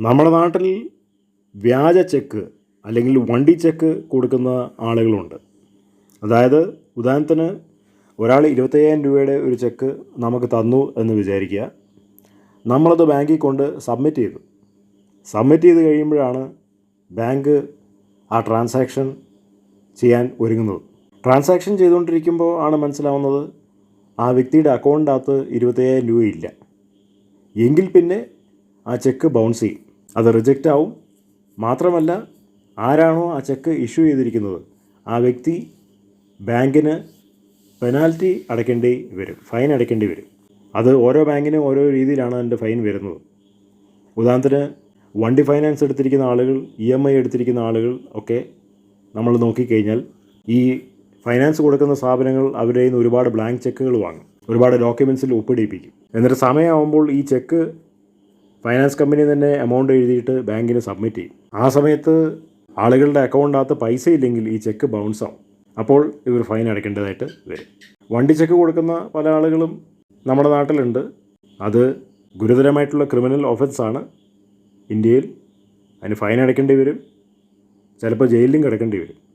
നമ്മുടെ നാട്ടിൽ വ്യാജ ചെക്ക് അല്ലെങ്കിൽ വണ്ടി ചെക്ക് കൊടുക്കുന്ന ആളുകളുണ്ട്. അതായത് ഉദാഹരണത്തിന് ഒരാൾ ഇരുപത്തയ്യായിരം രൂപയുടെ ഒരു ചെക്ക് നമുക്ക് തന്നു എന്ന് വിചാരിക്കുക. നമ്മളത് ബാങ്കിൽ കൊണ്ട് സബ്മിറ്റ് ചെയ്തു. സബ്മിറ്റ് ചെയ്ത് കഴിയുമ്പോഴാണ് ബാങ്ക് ആ ട്രാൻസാക്ഷൻ ചെയ്യാൻ ഒരുങ്ങുന്നത്. ട്രാൻസാക്ഷൻ ചെയ്തുകൊണ്ടിരിക്കുമ്പോൾ ആണ് മനസ്സിലാവുന്നത് ആ വ്യക്തിയുടെ അക്കൗണ്ടിനകത്ത് ഇരുപത്തയ്യായിരം രൂപയില്ല. എങ്കിൽ പിന്നെ ആ ചെക്ക് ബൗൺസ് ചെയ്യും. അത് റിജക്റ്റ് ആവും. മാത്രമല്ല ആരാണോ ആ ചെക്ക് ഇഷ്യൂ ചെയ്തിരിക്കുന്നത് ആ വ്യക്തി ബാങ്കിന് പെനാൽറ്റി അടയ്ക്കേണ്ടി വരും ഫൈൻ അടയ്ക്കേണ്ടി വരും. അത് ഓരോ ബാങ്കിനും ഓരോ രീതിയിലാണ് അതിന്റെ ഫൈൻ വരുന്നത്. ഉദാഹരണത്തിന് വണ്ടി ഫൈനാൻസ് എടുത്തിരിക്കുന്ന ആളുകൾ ഇ എം ഐ എടുത്തിരിക്കുന്ന ആളുകൾ ഒക്കെ നമ്മൾ നോക്കിക്കഴിഞ്ഞാൽ ഈ ഫൈനാൻസ് കൊടുക്കുന്ന സ്ഥാപനങ്ങൾ അവരുടെ നിന്ന് ഒരുപാട് ബ്ലാങ്ക് ചെക്കുകൾ വാങ്ങും. ഒരുപാട് ഡോക്യുമെൻസിൽ ഒപ്പിടിപ്പിക്കും. എന്നിട്ട് സമയമാകുമ്പോൾ ഈ ചെക്ക് ഫൈനാൻസ് കമ്പനി തന്നെ എമൗണ്ട് എഴുതിയിട്ട് ബാങ്കിന് സബ്മിറ്റ് ചെയ്യും. ആ സമയത്ത് ആളുകളുടെ അക്കൗണ്ടിനകത്ത് പൈസ ഇല്ലെങ്കിൽ ഈ ചെക്ക് ബൗൺസ് ആവും. അപ്പോൾ ഇവർ ഫൈൻ അടയ്ക്കേണ്ടതായിട്ട് വരും. വണ്ടി ചെക്ക് കൊടുക്കുന്ന പല ആളുകളും നമ്മുടെ നാട്ടിലുണ്ട്. അത് ഗുരുതരമായിട്ടുള്ള ക്രിമിനൽ ഒഫൻസാണ് ഇന്ത്യയിൽ അതിന് ഫൈൻ അടയ്ക്കേണ്ടി വരും. ചിലപ്പോൾ ജയിലിലും കിടക്കേണ്ടി വരും.